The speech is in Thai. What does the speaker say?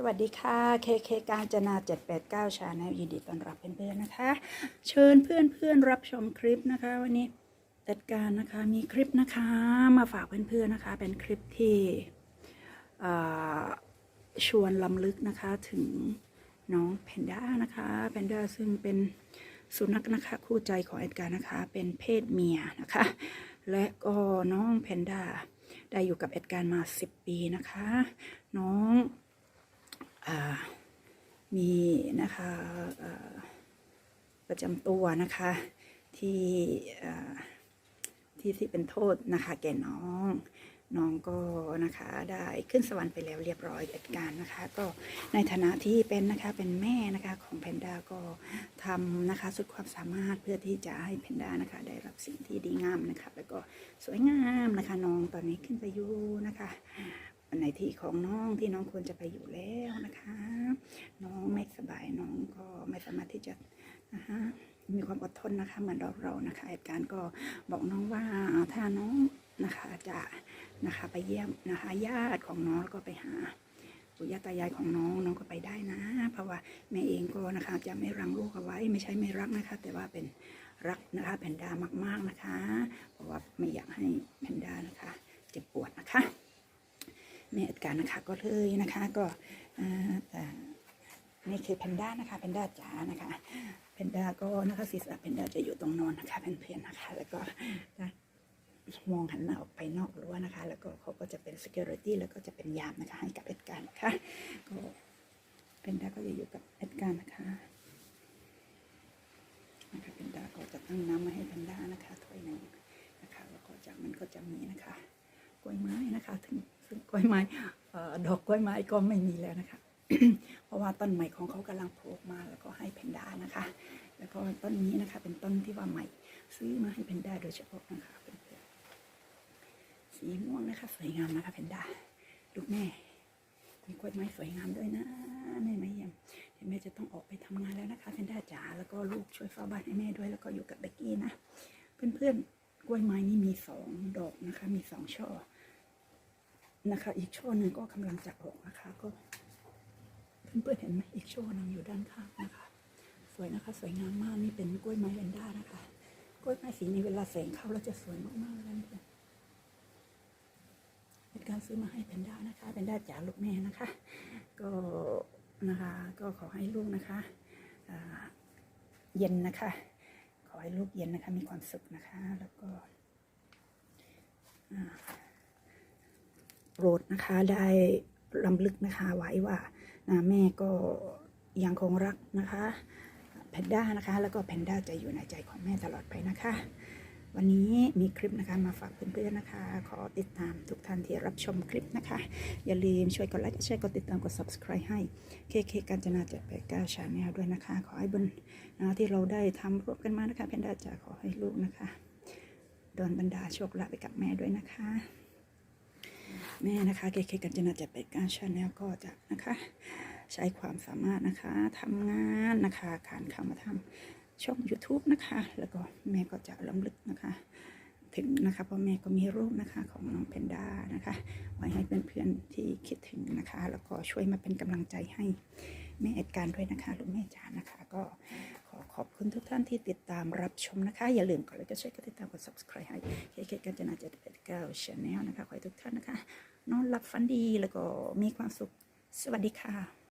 สวัสดีค่ะเคเคการจนา 789ชาแนลยินดีต้อนรับเพื่อนๆนะคะ เชิญเพื่อนๆรับชมคลิปนะคะ วันนี้จัดการนะคะมีคลิปนะคะมาฝากเพื่อนๆนะคะ เป็นคลิปที่ชวนลำลึกนะคะถึงน้องแพนด้านะคะแพนด้าซึ่งเป็นสุนัขนะคะคู่ใจของเอ็ดการนะคะ เป็นเพศเมียนะคะ และก็น้องแพนด้าได้อยู่กับเอ็ดการมา 10 ปีนะคะ น้อง มีนะคะประจำตัวนะคะที่ที่ที่เป็นโทษนะคะแก่น้อง น้องก็นะคะได้ขึ้นสวรรค์ไปแล้วเรียบร้อยจัดการนะคะ ก็ในฐานะที่เป็นนะคะเป็นแม่นะคะของแพนด้าก็ทำนะคะสุดความสามารถเพื่อที่จะให้แพนด้านะคะได้รับสิ่งที่ดีงามนะคะแล้วก็สวยงามนะคะน้องตอนนี้ขึ้นไปอยู่นะคะ ในที่ของน้องที่น้องควรจะไปอยู่แล้วนะคะ น้องไม่สบายน้องก็ไม่สามารถที่จะนะคะมีความอดทนนะคะเหมือนเราเรานะคะเหตุการณ์ก็บอกน้องว่าถ้าน้องนะคะจะนะคะไปเยี่ยมนะคะญาติของน้องแล้วก็ไปหาปู่ย่าตายายของน้องน้องก็ไปได้นะ เพราะว่าแม่เองก็นะคะจะไม่รังลูกเอาไว้ไม่ใช่ไม่รักนะคะ แต่ว่าเป็นรักนะคะแพนด้ามากๆนะคะ เพราะว่าไม่อยากให้แพนด้านะคะ เจ็บปวดนะคะ แม่เหตุการนะคะก็เลยนะคะก็นี่คือแพนด้านะคะแพนด้าจ๋านะคะแพนด้าก็นะคะศีรษะแพนด้าจะอยู่ตรงนอนนะคะเพื่อนๆนะคะ แล้วก็มองหันหน้าออกไปนอกรั้วนะคะ แล้วก็เขาก็จะเป็น security แล้วก็จะเป็นยามนะคะให้กับเหตุการณ์นะคะก็แพนด้าก็จะอยู่กับเหตุการนะคะนะคะแพนด้าก็จะตั้งน้ำมาให้แพนด้านะคะถ้วยหนึ่งนะคะแล้วก็จากมันก็จะมีนะคะกล้วยไม้นะคะถึง ล้วยไม้ดอกกล้วยไม้ก็ไม่มีแล้วนะคะ เพราะว่าต้นใหม่ของเขากำลังโผล่ออกมาแล้วก็ให้แพนด้านะคะ แล้วก็ต้นนี้นะคะเป็นต้นที่ว่าใหม่ ซื้อมาให้แพนด้าโดยเฉพาะนะคะเพื่อนๆสีม่วงนะคะสวยงามนะคะแพนด้าลูกแม่มีกล้วยไม้สวยงามด้วยนะแม่ไมาเยี่ยมเดี๋ยวแม่จะต้องออกไปทำงานแล้วนะคะแพนด้าจ๋าแล้วก็ลูกช่วยเฝ้าบ้านให้แม่ด้วยแล้วก็อยู่กับเบกกี้นะเพื่อนๆกล้วยไม้นี่มีสองดอกนะคะ มีสองช่อ นะคะ อีกช่อหนึ่งก็กำลังจะออกนะคะ ก็เพื่อนๆเห็นไหมอีกช่อหนึ่งอยู่ด้านข้างนะคะ สวยนะคะ สวยงามมากนี่เป็นกล้วยไม้แวนด้านะคะ กล้วยไม้สีนี้เวลาแสงเข้าแล้วจะสวยมากๆเลยเพื่อนเป็นการซื้อมาให้แพนด้านะคะแพนด้าจ๋าลูกแม่นะคะ ก็นะคะก็ขอให้ลูกนะคะเย็นนะคะ ขอให้ลูกเย็นนะคะ มีความสุขนะคะ แล้วก็อ่า โปรดนะคะได้ลำลึกนะคะไว้ว่านะแม่ก็ยังคงรักนะคะแพนด้านะคะ แล้วก็แพนด้าจะอยู่ในใจของแม่ตลอดไปนะคะ วันนี้มีคลิปนะคะมาฝากเพื่อนๆนะคะ ขอติดตามทุกท่านที่รับชมคลิปนะคะ อย่าลืมช่วยกดไลค์กดแชร์กดติดตามกด subscribe ให้เคเคการจนาจ็ดแปก้าชาแนลด้วยนะคะ ขอให้บนนะที่เราได้ทำร่วมกันมานะคะแพนด้าจะขอให้ลูกนะคะโดนบรรดาโชคลาภไปกับแม่ด้วยนะคะ แม่นะคะเคเคกัญจนาจะเป็นการชาแนลก็จะนะคะ ใช้ความสามารถนะคะทำงานนะคะการเข้ามาทำช่อง YouTube นะคะ แล้วก็แม่ก็จะล้ำลึกนะคะถึงนะคะเพราะแม่ก็มีรูปนะคะของน้องเพนด้านะคะ ไว้ให้เพื่อนๆที่คิดถึงนะคะ แล้วก็ช่วยมาเป็นกำลังใจให้ แม่เอ็ดการด้วยนะคะลูกแม่จ๋านะคะ ก็ขอขอบคุณทุกท่านที่ติดตามรับชมนะคะ อย่าลืมกดไลค์กดแชร์กดติดตามกด subscribe ให้เคเคกันจนาเจ็ดแปดเก้าชาแนลนะคะขอให้ทุกท่านนะคะ นอนหลับฝันดีแล้วก็มีความสุขสวัสดีค่ะ